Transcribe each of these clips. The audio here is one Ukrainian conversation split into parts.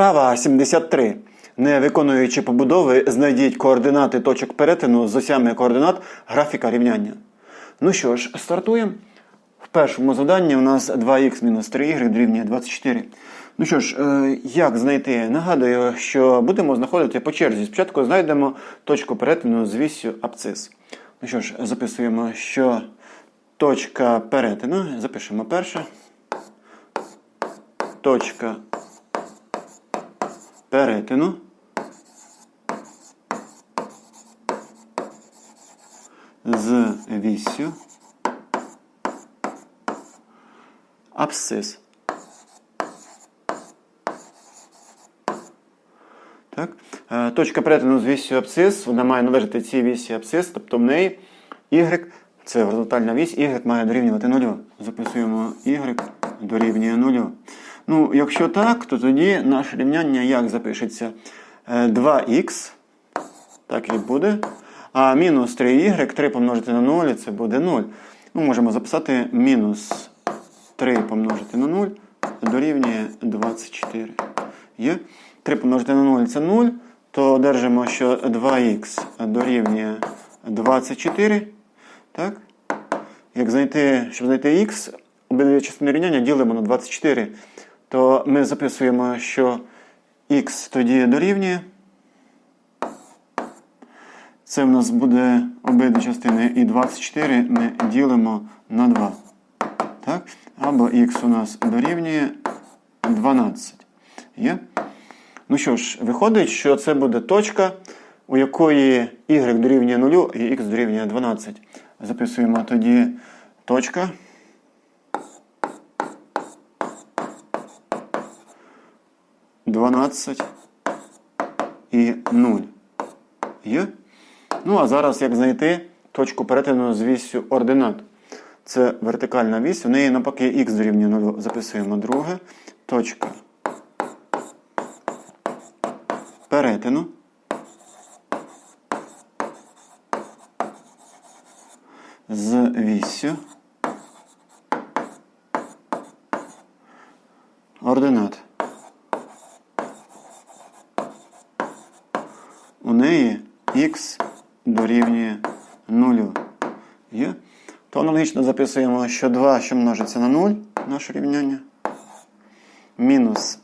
Вправа 73. Не виконуючи побудови, знайдіть координати точок перетину з осями координат графіка рівняння. Ну що ж, стартуємо. В першому завданні у нас 2х-3y дорівнює 24. Ну що ж, е, як знайти? Нагадую, що будемо знаходити по черзі. Спочатку знайдемо точку перетину з вісю абцис. Ну що ж, записуємо, що точка перетину. Запишемо перше. Точка перетину. З вісю абсцис. Так? Е, Точка перетину з вісю абсцис, вона має належати цій вісі абсцис, тобто в неї y, це горизонтальна вісь, y має дорівнювати нулю. Записуємо y дорівнює нулю. Ну, якщо так, то тоді наше рівняння як запишеться? Е, 2х, так і буде. А мінус 3y, 3 помножити на 0, це буде 0. Ну, можемо записати мінус 3 помножити на 0 дорівнює 24. Є? 3 помножити на 0 це 0, то одержимо, що 2х дорівнює 24. Так? Як знайти, щоб знайти х, обидві частини рівняння ділимо на 24, то ми записуємо, що х тоді дорівнює. Це в нас буде обидві частини і 24 ми ділимо на 2. Так? Або х у нас дорівнює 12. Є? Ну що ж, виходить, що це буде точка, у якої y дорівнює 0 і x дорівнює 12. Записуємо тоді точка. Дванадцять і 0. Є? Ну, а зараз як знайти точку перетину з вісю ординат. Це вертикальна вісь, у неї навпаки х дорівнює 0. Записуємо друге. Точка перетину. З вісю ординат. У неї х дорівнює 0. Є? То аналогічно записуємо, що 2, що множиться на 0, наше рівняння. Мінус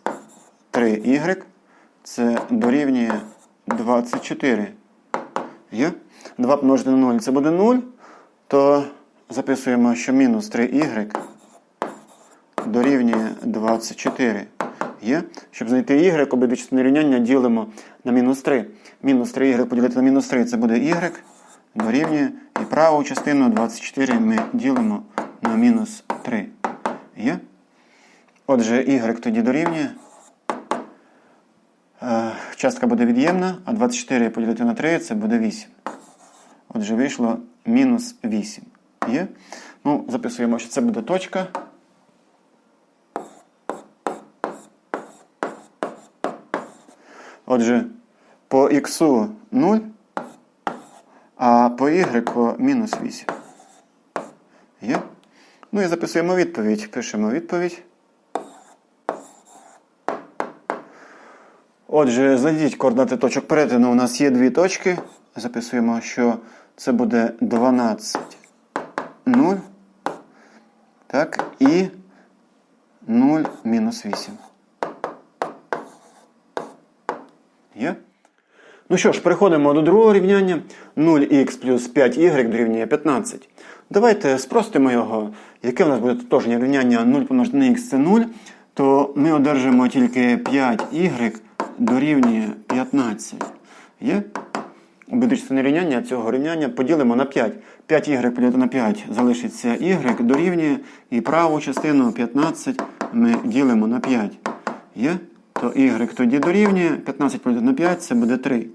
3y. Це дорівнює 24. Є? 2 помножити на 0 це буде 0. То записуємо, що мінус 3y дорівнює 24. Є? Щоб знайти y, обидві частини рівняння ділимо на мінус 3. Мінус 3y поділити на мінус 3 це буде y дорівнює. І праву частину 24 ми ділимо на мінус 3. Є? Отже, y тоді дорівнює. Е, Частка буде від'ємна, а 24 поділити на 3 це буде 8. Отже, вийшло мінус 8. Є? Ну, записуємо, що це буде точка. Отже, по х 0, а по y мінус 8. Є? Ну і записуємо відповідь. Пишемо відповідь. Отже, знайдіть координати точок перетину. У нас є дві точки. Записуємо, що це буде 12, 0. Так, і 0 мінус 8. Є? Ну що ж, переходимо до другого рівняння. 0х плюс 5y дорівнює 15. Давайте спростимо його. Яке в нас буде тотожнє рівняння 0 помножити на х це 0, то ми одержимо тільки 5y дорівнює 15. Є? Обидві частини рівняння цього рівняння поділимо на 5. 5y поділити на 5 залишиться y дорівнює. І праву частину 15 ми ділимо на 5. Є? То y тоді дорівнює. 15 поділити на 5 це буде 3.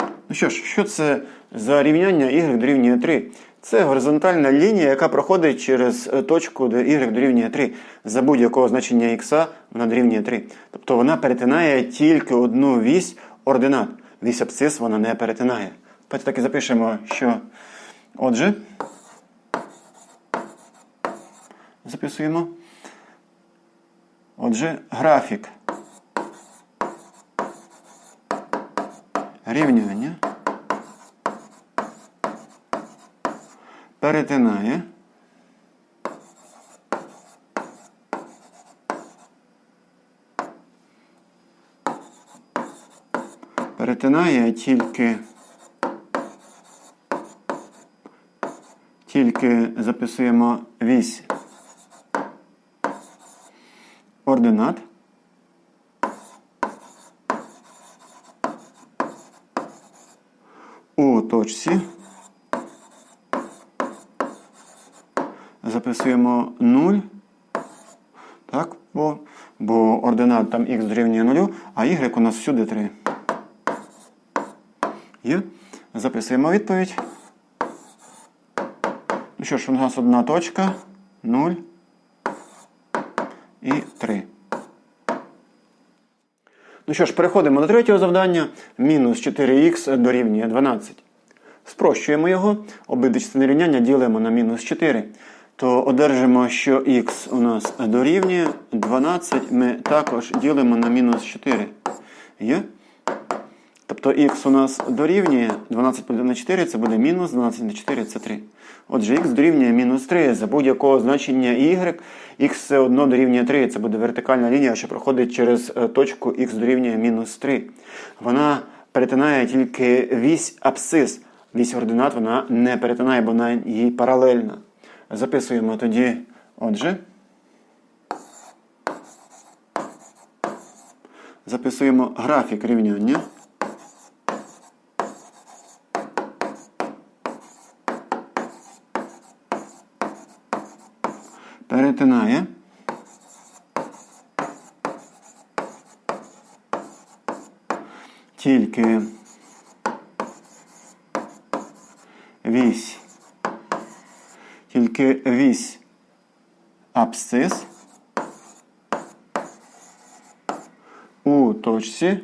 Ну що ж, що це за рівняння y дорівнює 3? Це горизонтальна лінія, яка проходить через е, точку, де y дорівнює 3. За будь-якого значення х вона дорівнює 3. Тобто вона перетинає тільки одну вісь ординат. Вісь абсцис вона не перетинає. Давайте так і запишемо, що отже. Записуємо. Отже, графік рівняння перетинає перетинає тільки тільки записуємо вісь ординат. У точці записуємо 0. Так, бо, бо ординат там х дорівнює 0, а y у нас всюди 3. Є. Записуємо відповідь. Ну що ж, у нас одна точка, 0 і 3. Ну що ж, переходимо до третього завдання. Мінус 4х дорівнює 12. Спрощуємо його. Обидві частини рівняння ділимо на мінус 4. То одержимо, що х у нас дорівнює 12. Ми також ділимо на мінус 4. Є? Тобто х у нас дорівнює 12 поділити на 4, це буде мінус 12 на 4 це 3. Отже, х дорівнює мінус 3 за будь-якого значення y, х все одно дорівнює 3. Це буде вертикальна лінія, що проходить через е, точку х дорівнює мінус 3. Вона перетинає тільки вісь абсцис. Вісь ординат вона не перетинає, бо вона їй паралельна. Записуємо тоді, отже. Записуємо графік рівняння. перетинає тільки вісь, тільки вісь. Абсцис. У точці.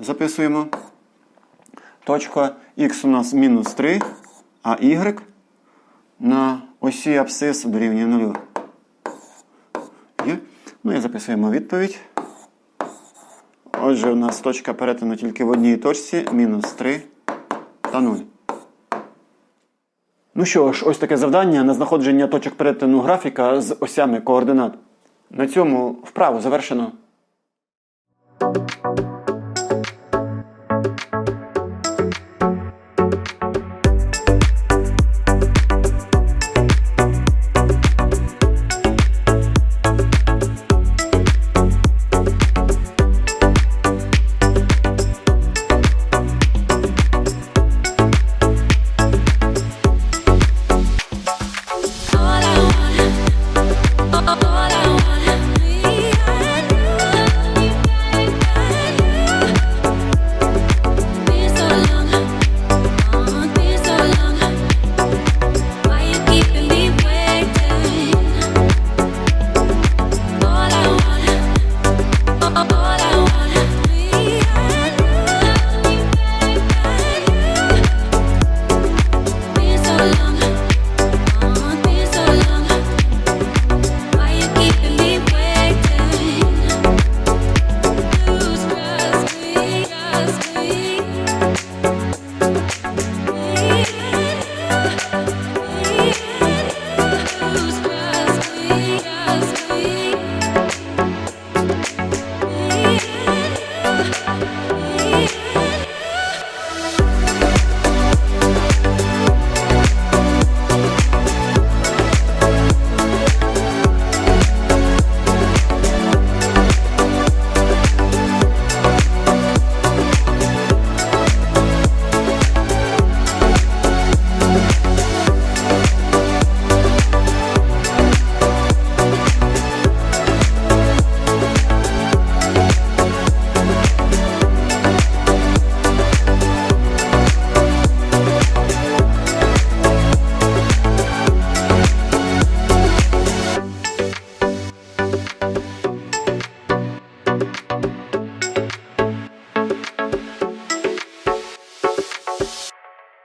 Записуємо. Точка х у нас мінус 3, а y на осі абсцис дорівнює 0. Ну і записуємо відповідь. Отже, у нас точка перетину тільки в одній точці мінус 3 та 0. Ну що ж, ось таке завдання на знаходження точок перетину графіка з осями координат. На цьому вправу завершено.